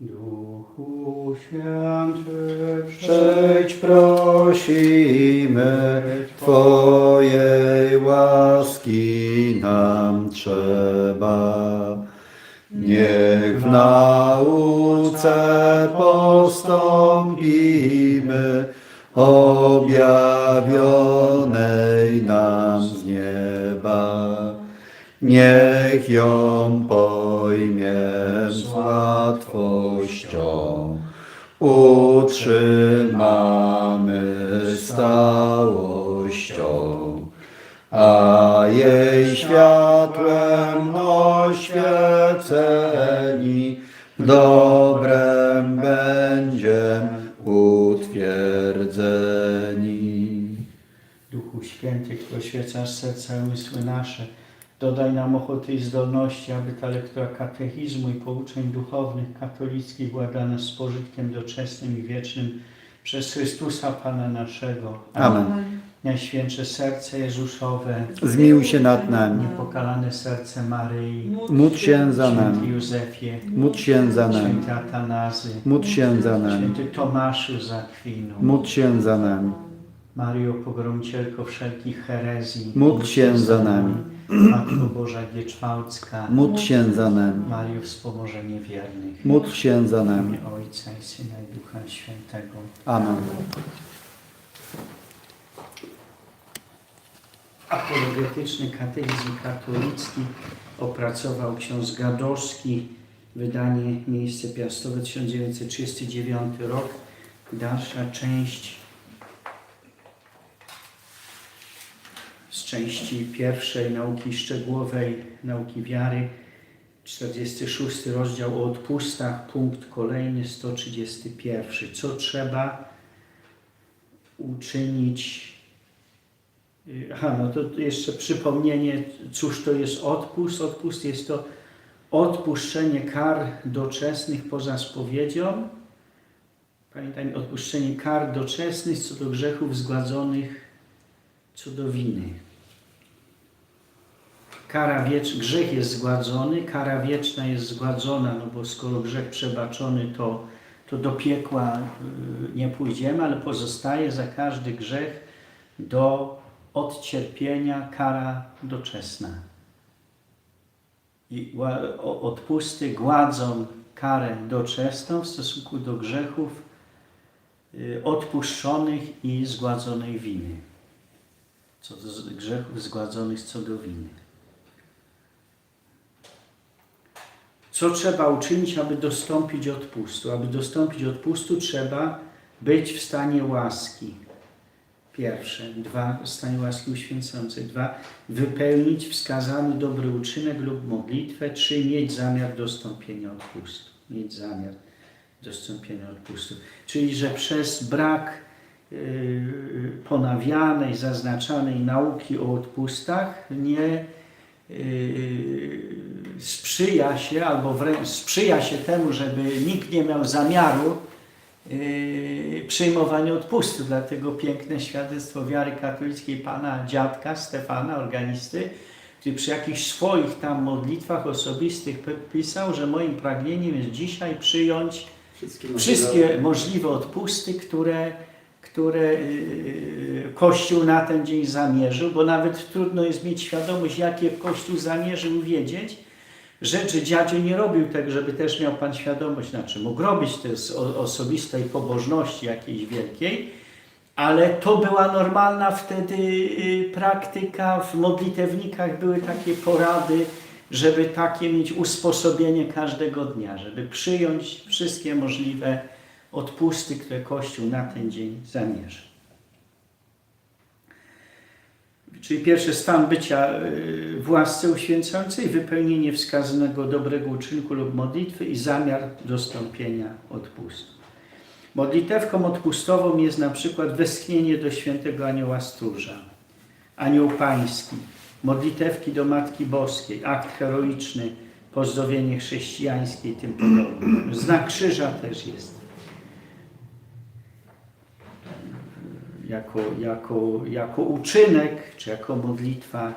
Duchu Święty, Przejdź prosimy, Twojej łaski nam trzeba. Niech w nauce postąpimy, objawionej nam z nieba. Niech ją łatwością, utrzymamy stałością, a jej światłem oświeceni, dobrem będziem utwierdzeni. Duchu Święty, który oświecasz serca umysły nasze, dodaj nam ochoty i zdolności, aby ta lektura katechizmu i pouczeń duchownych katolickich była dla nas z pożytkiem doczesnym i wiecznym przez Chrystusa Pana naszego. Amen. Najświętsze serce Jezuszowe, Zmiłuj się nad nami. niepokalane serce Maryi, Módl się za święty nami. Józefie, Módl się za nami. święty Atanazy, Módl się za nami. święty Tomaszu z Akwinu, Módl się za nami. Mario Pogromcielko wszelkich herezji, Módl się za nami. Matko Boża Gieczwałcka, Módl się za nami. Mario wspomożenie wiernych, Módl się za w nami. imię Ojca i Syna i Ducha Świętego. Amen. Apologetyczny katechizm katolicki opracował ksiądz Gadowski, wydanie Miejsce Piastowe 1939 rok. Dalsza część z części pierwszej nauki szczegółowej, nauki wiary, 46 rozdział o odpustach, punkt kolejny 131. Co trzeba uczynić Aha, no to jeszcze przypomnienie, cóż to jest odpust. Odpust jest to odpuszczenie kar doczesnych poza spowiedzią. Pamiętajmy, odpuszczenie kar doczesnych co do grzechów zgładzonych co do winy. Kara wiecz, grzech jest zgładzony, kara wieczna jest zgładzona, no bo skoro grzech przebaczony, to, to do piekła y, nie pójdziemy, ale pozostaje za każdy grzech do odcierpienia kara doczesna. I odpusty gładzą karę doczesną w stosunku do grzechów y, odpuszczonych i zgładzonej winy. Co do grzechów zgładzonych co do winy. Co trzeba uczynić, aby dostąpić odpustu? Aby dostąpić odpustu, trzeba być w stanie łaski. Pierwsze. Dwa. Stanie łaski uświęcącej. Dwa. Wypełnić wskazany dobry uczynek lub modlitwę. Trzy. Mieć zamiar dostąpienia odpustu. Mieć zamiar dostąpienia odpustu. Czyli, że przez brak yy, ponawianej, zaznaczanej nauki o odpustach nie sprzyja się, albo wręcz sprzyja się temu, żeby nikt nie miał zamiaru yy, przyjmowania odpustu. Dlatego piękne świadectwo wiary katolickiej pana dziadka Stefana, organisty, który przy jakichś swoich tam modlitwach osobistych pisał, że moim pragnieniem jest dzisiaj przyjąć wszystkie możliwe odpusty, które, które yy, Kościół na ten dzień zamierzył, bo nawet trudno jest mieć świadomość, jakie Kościół zamierzył wiedzieć. Rzeczy dziadzie nie robił tak, żeby też miał Pan świadomość, znaczy mógł robić to z osobistej pobożności jakiejś wielkiej, ale to była normalna wtedy y, praktyka. W modlitewnikach były takie porady, żeby takie mieć usposobienie każdego dnia, żeby przyjąć wszystkie możliwe odpusty, które Kościół na ten dzień zamierza. Czyli pierwszy stan bycia y, w łasce uświęcającej, wypełnienie wskazanego dobrego uczynku lub modlitwy i zamiar dostąpienia odpustu. Modlitewką odpustową jest na przykład westchnienie do świętego anioła stróża, anioł pański, modlitewki do Matki Boskiej, akt heroiczny, pozdrowienie chrześcijańskie i tym podobne. Znak krzyża też jest. Jako, jako, jako uczynek, czy jako modlitwa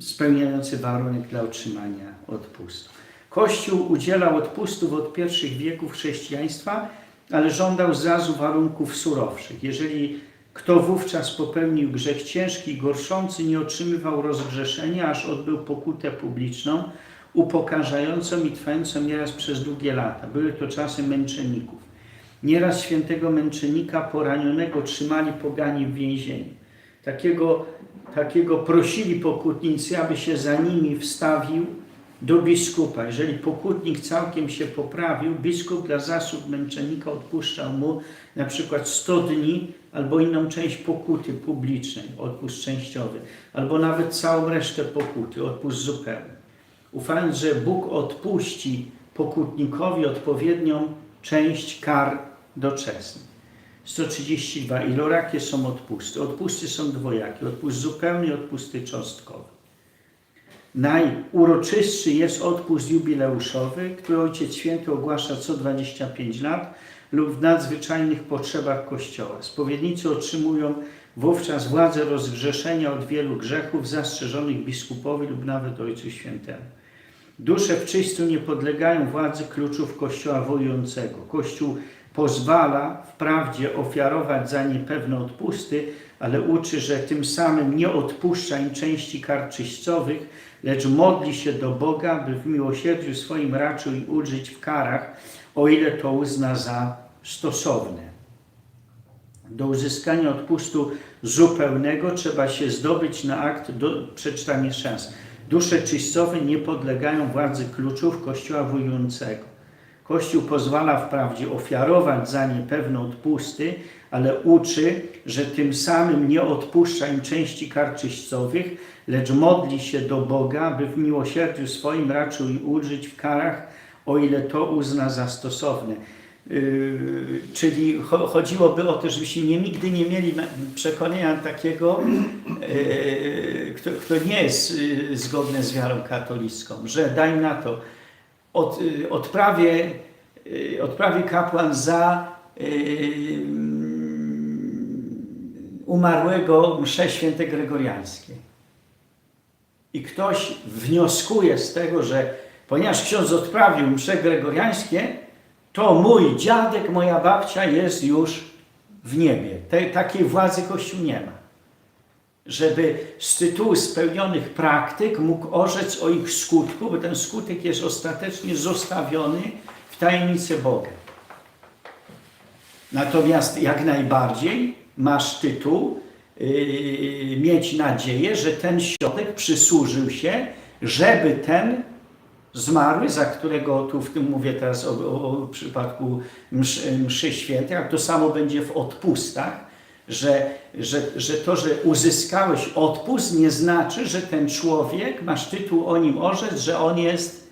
spełniający warunek dla otrzymania odpustu. Kościół udzielał odpustów od pierwszych wieków chrześcijaństwa, ale żądał zrazu warunków surowszych. Jeżeli kto wówczas popełnił grzech ciężki gorszący, nie otrzymywał rozgrzeszenia, aż odbył pokutę publiczną, upokarzającą i trwającą nieraz przez długie lata. Były to czasy męczenników. Nieraz świętego męczennika poranionego trzymali pogani w więzieniu. Takiego, takiego prosili pokutnicy, aby się za nimi wstawił do biskupa. Jeżeli pokutnik całkiem się poprawił, biskup dla zasług męczennika odpuszczał mu na przykład 100 dni albo inną część pokuty publicznej, odpust częściowy, albo nawet całą resztę pokuty, odpust zupełny. Ufając, że Bóg odpuści pokutnikowi odpowiednią część kar doczesnych. 132. Ilorakie są odpusty. Odpusty są dwojakie. Odpust zupełny odpusty cząstkowe. Najuroczystszy jest odpust jubileuszowy, który Ojciec Święty ogłasza co 25 lat lub w nadzwyczajnych potrzebach Kościoła. Spowiednicy otrzymują wówczas władzę rozgrzeszenia od wielu grzechów zastrzeżonych biskupowi lub nawet Ojcu Świętemu. Dusze w czyściu nie podlegają władzy kluczów Kościoła wojującego. Kościół pozwala wprawdzie ofiarować za nie pewne odpusty, ale uczy, że tym samym nie odpuszcza im części kar czyścowych, lecz modli się do Boga, by w miłosierdziu swoim raczył i ulżyć w karach, o ile to uzna za stosowne. Do uzyskania odpustu zupełnego trzeba się zdobyć na akt, do, przeczytam jeszcze raz. Dusze czyścowe nie podlegają władzy kluczów Kościoła wojującego. Kościół pozwala wprawdzie ofiarować za nie pewne odpusty, ale uczy, że tym samym nie odpuszcza im części kar czyścowych, lecz modli się do Boga, by w miłosierdziu swoim raczył i ulżyć w karach, o ile to uzna za stosowne. Yy, czyli cho- chodziłoby o to, żebyśmy nie, nigdy nie mieli na- przekonania takiego, yy, kto, kto nie jest yy, zgodne z wiarą katolicką, że daj na to, od, yy, odprawie, yy, odprawie kapłan za yy, umarłego msze święte gregoriańskie. I ktoś wnioskuje z tego, że ponieważ ksiądz odprawił msze gregoriańskie, to mój dziadek, moja babcia jest już w niebie. Te, takiej władzy Kościół nie ma. Żeby z tytułu spełnionych praktyk mógł orzec o ich skutku, bo ten skutek jest ostatecznie zostawiony w tajemnicy Boga. Natomiast jak najbardziej masz tytuł yy, mieć nadzieję, że ten środek przysłużył się, żeby ten zmarły, za którego tu w tym mówię teraz o, o, o przypadku mszy, mszy świętej, a to samo będzie w odpustach, że, że, że to, że uzyskałeś odpust nie znaczy, że ten człowiek, masz tytuł o nim orzec, że on jest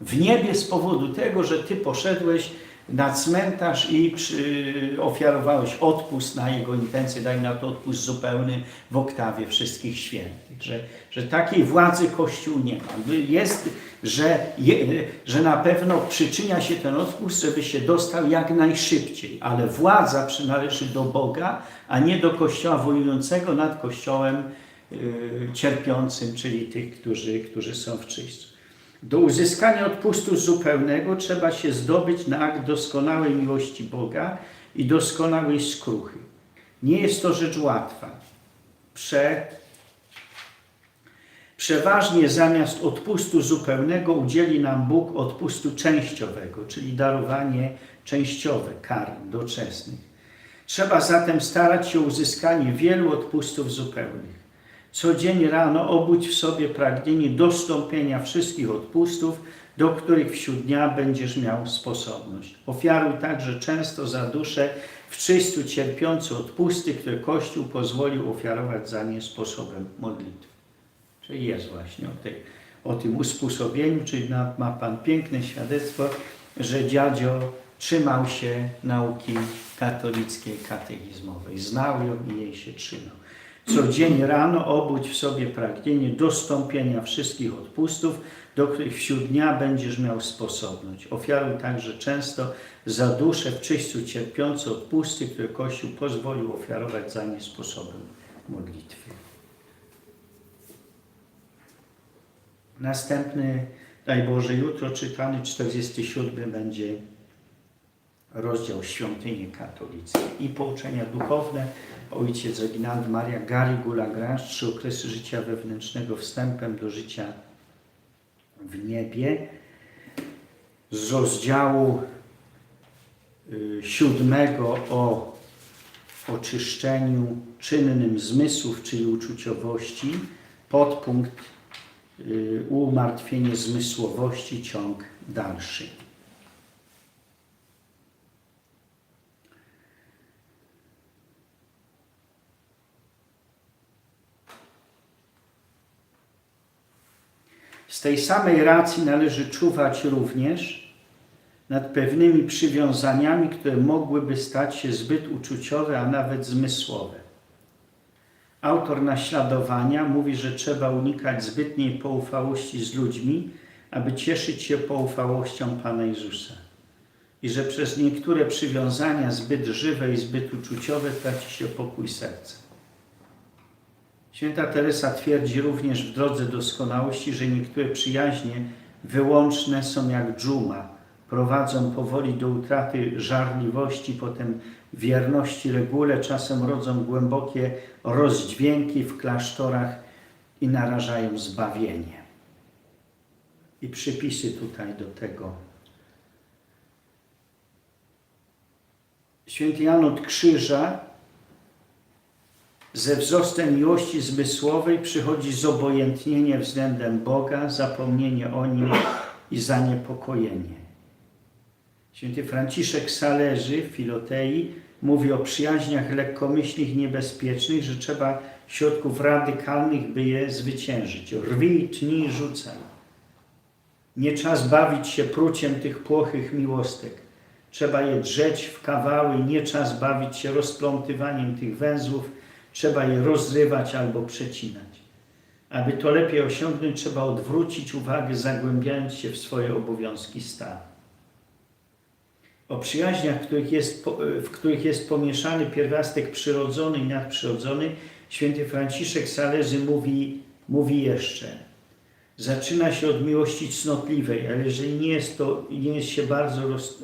w niebie z powodu tego, że ty poszedłeś na cmentarz i przy, ofiarowałeś odpust na jego intencje, daj na to odpust zupełny w oktawie wszystkich świętych. Że, że takiej władzy Kościół nie ma. Jest, że, je, że na pewno przyczynia się ten odpust, żeby się dostał jak najszybciej, ale władza przynależy do Boga, a nie do Kościoła wojującego nad Kościołem yy, cierpiącym, czyli tych, którzy, którzy są w czyśćcu. Do uzyskania odpustu zupełnego trzeba się zdobyć na akt doskonałej miłości Boga i doskonałej skruchy. Nie jest to rzecz łatwa. Prze... Przeważnie zamiast odpustu zupełnego udzieli nam Bóg odpustu częściowego, czyli darowanie częściowe kar doczesnych. Trzeba zatem starać się o uzyskanie wielu odpustów zupełnych. Codziennie rano obudź w sobie pragnienie dostąpienia wszystkich odpustów, do których wśród dnia będziesz miał sposobność. Ofiaruj także często za duszę w czystu cierpiące odpusty, które Kościół pozwolił ofiarować za nie sposobem modlitwy. Czyli jest właśnie o, tej, o tym usposobieniu, czyli ma Pan piękne świadectwo, że dziadzio trzymał się nauki katolickiej, katechizmowej. Znał ją i jej się trzymał. Codziennie rano obudź w sobie pragnienie dostąpienia wszystkich odpustów, do których wśród dnia będziesz miał sposobność. Ofiaruj także często za duszę w czyściu cierpiące odpusty, które Kościół pozwolił ofiarować za nie sposobem modlitwy. Następny Daj Boże, jutro czytany 47 będzie rozdział Świątyni Katolickiej i pouczenia duchowne. Ojciec Reginald Maria Garigula-Grange, trzy okresy życia wewnętrznego wstępem do życia w niebie. Z rozdziału y, siódmego o oczyszczeniu czynnym zmysłów, czyli uczuciowości, podpunkt y, umartwienie zmysłowości, ciąg dalszy. Tej samej racji należy czuwać również nad pewnymi przywiązaniami, które mogłyby stać się zbyt uczuciowe, a nawet zmysłowe. Autor naśladowania mówi, że trzeba unikać zbytniej poufałości z ludźmi, aby cieszyć się poufałością Pana Jezusa. I że przez niektóre przywiązania zbyt żywe i zbyt uczuciowe traci się pokój serca. Święta Teresa twierdzi również w drodze doskonałości, że niektóre przyjaźnie wyłączne są jak dżuma, prowadzą powoli do utraty żarliwości, potem wierności regule, czasem rodzą głębokie rozdźwięki w klasztorach i narażają zbawienie. I przypisy tutaj do tego. Święty Jan od Krzyża ze wzrostem miłości zmysłowej przychodzi zobojętnienie względem Boga, zapomnienie o Nim i zaniepokojenie. Święty Franciszek Sależy w Filotei mówi o przyjaźniach lekkomyślnych, niebezpiecznych, że trzeba środków radykalnych, by je zwyciężyć. Rwij, tnij, rzucaj. Nie czas bawić się pruciem tych płochych miłostek. Trzeba je drzeć w kawały, nie czas bawić się rozplątywaniem tych węzłów, trzeba je rozrywać albo przecinać. Aby to lepiej osiągnąć, trzeba odwrócić uwagę, zagłębiając się w swoje obowiązki stanu. O przyjaźniach, w których jest, w których jest pomieszany pierwiastek przyrodzony i nadprzyrodzony, święty Franciszek Salezy mówi, mówi jeszcze. Zaczyna się od miłości cnotliwej, ale jeżeli nie jest, to, nie jest się bardzo roz,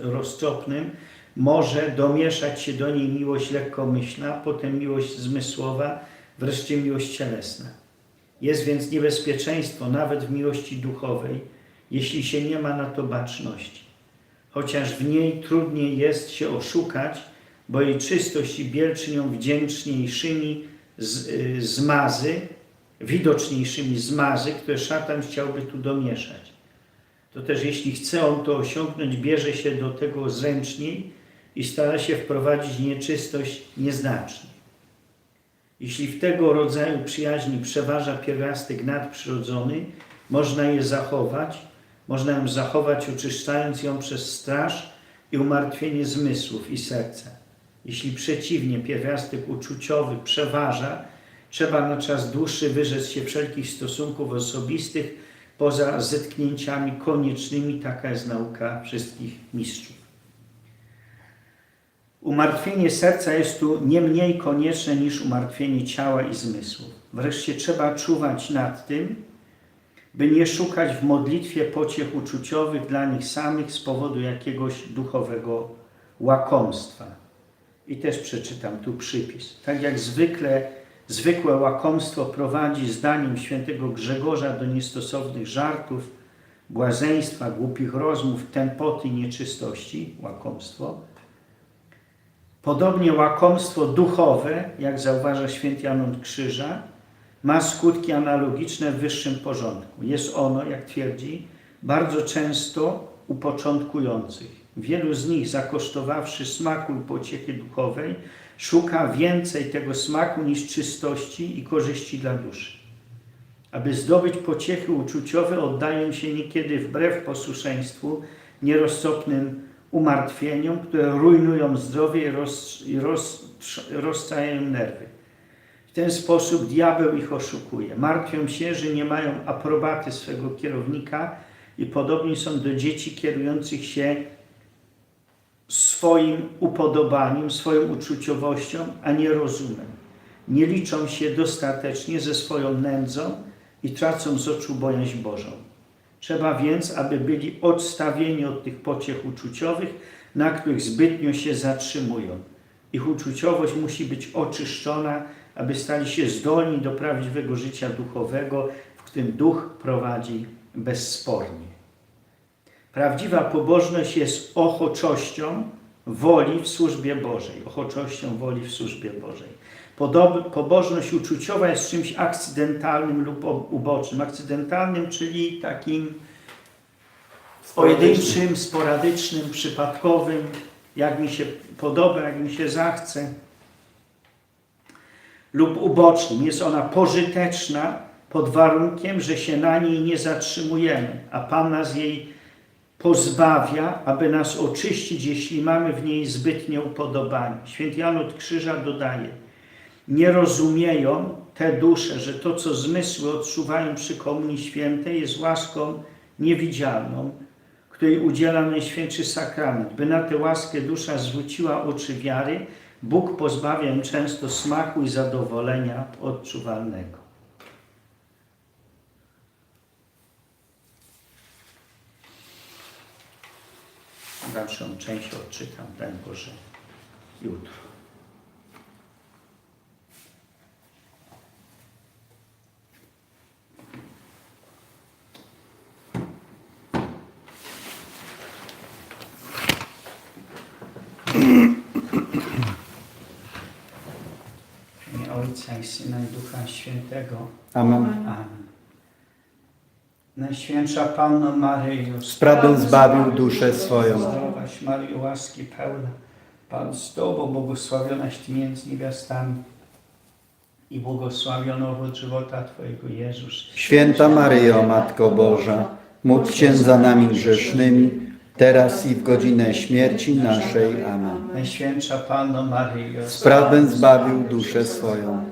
może domieszać się do niej miłość lekkomyślna, potem miłość zmysłowa, wreszcie miłość cielesna. Jest więc niebezpieczeństwo nawet w miłości duchowej, jeśli się nie ma na to baczności. Chociaż w niej trudniej jest się oszukać, bo jej czystość i biel czynią wdzięczniejszymi z, y, zmazy, widoczniejszymi zmazy, które szatan chciałby tu domieszać. To też jeśli chce on to osiągnąć, bierze się do tego zręczniej i stara się wprowadzić nieczystość nieznacznie. Jeśli w tego rodzaju przyjaźni przeważa pierwiastek nadprzyrodzony, można je zachować, można ją zachować, oczyszczając ją przez straż i umartwienie zmysłów i serca. Jeśli przeciwnie, pierwiastek uczuciowy przeważa, trzeba na czas dłuższy wyrzec się wszelkich stosunków osobistych poza zetknięciami koniecznymi. Taka jest nauka wszystkich mistrzów. Umartwienie serca jest tu nie mniej konieczne niż umartwienie ciała i zmysłów. Wreszcie trzeba czuwać nad tym, by nie szukać w modlitwie pociech uczuciowych dla nich samych z powodu jakiegoś duchowego łakomstwa. I też przeczytam tu przypis. Tak jak zwykle, zwykłe łakomstwo prowadzi zdaniem świętego Grzegorza do niestosownych żartów, błazeństwa, głupich rozmów, tempoty, nieczystości, łakomstwo. Podobnie łakomstwo duchowe, jak zauważa święty Jan Krzyża, ma skutki analogiczne w wyższym porządku. Jest ono, jak twierdzi, bardzo często u początkujących. Wielu z nich, zakosztowawszy smaku i pociechy duchowej, szuka więcej tego smaku niż czystości i korzyści dla duszy. Aby zdobyć pociechy uczuciowe, oddają się niekiedy wbrew posłuszeństwu, nieroztropnym umartwieniom, które rujnują zdrowie i, roz, i roz, nerwy. W ten sposób diabeł ich oszukuje. Martwią się, że nie mają aprobaty swego kierownika i podobni są do dzieci kierujących się swoim upodobaniem, swoją uczuciowością, a nie rozumem. Nie liczą się dostatecznie ze swoją nędzą i tracą z oczu bojaźń Bożą. Trzeba więc, aby byli odstawieni od tych pociech uczuciowych, na których zbytnio się zatrzymują. Ich uczuciowość musi być oczyszczona, aby stali się zdolni do prawdziwego życia duchowego, w którym duch prowadzi bezspornie. Prawdziwa pobożność jest ochoczością woli w służbie Bożej. Ochoczością woli w służbie Bożej. Pobożność uczuciowa jest czymś akcydentalnym lub ubocznym. Akcydentalnym, czyli takim pojedynczym, sporadycznym, przypadkowym, jak mi się podoba, jak mi się zachce, lub ubocznym. Jest ona pożyteczna pod warunkiem, że się na niej nie zatrzymujemy, a Pan nas jej pozbawia, aby nas oczyścić, jeśli mamy w niej zbytnie upodobanie. Święty Jan od Krzyża dodaje, nie rozumieją te dusze, że to, co zmysły odczuwają przy Komunii Świętej, jest łaską niewidzialną, której udziela Najświętszy Sakrament. By na tę łaskę dusza zwróciła oczy wiary, Bóg pozbawia ją często smaku i zadowolenia odczuwalnego. Dalszą część odczytam, daj Boże, jutro. W imię Ojca i Syna i Ducha Świętego. Amen. Amen. Najświętsza Panno Maryjo, Sprawę zbawił duszę swoją. Zdrowaś Maryjo, łaski pełna, Pan z Tobą, błogosławionaś Ty między niewiastami i błogosławiony owoc żywota Twojego Jezus. Święta Maryjo, Matko Boża, módl się za nami grzesznymi, teraz i w godzinę śmierci naszej. Amen. Najświętsza Panno Maryjo, Sprawę zbawił duszę swoją.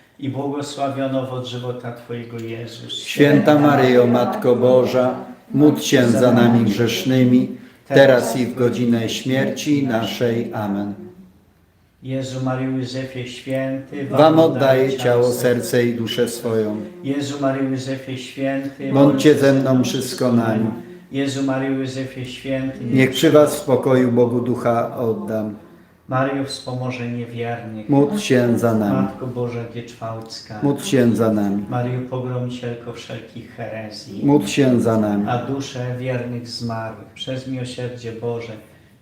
i błogosławiony owoc żywota Twojego Jezus. Święta Maryjo, Matko Boża, módl się za nami grzesznymi, teraz i w godzinę śmierci naszej. Amen. Jezu Maryjo Józefie Święty, Wam oddaję ciało, serce i duszę swoją. Jezu Maryjo Józefie Święty, Bądźcie ze mną przy skonaniu. Jezu Maryjo Józefie Święty, Niech przy Was w spokoju Bogu ducha oddam. Maryjo wspomoże niewiernych, Módl się za nami. Matko Boża Gieczwałcka, Módl się za nami. Maryjo pogromicielko wszelkich herezji, Módl się za nami. a dusze wiernych zmarłych przez miłosierdzie Boże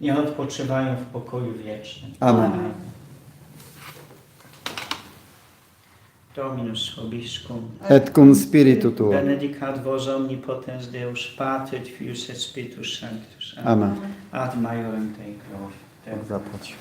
niech odpoczywają w pokoju wiecznym. Amen. Dominus vobiscum, Et cum spiritu tuo. benedicat vos omnipotens Deus, Pater, Filius et Spiritus Sanctus. Amen. Ad maiorem Dei gloria. Zapłać.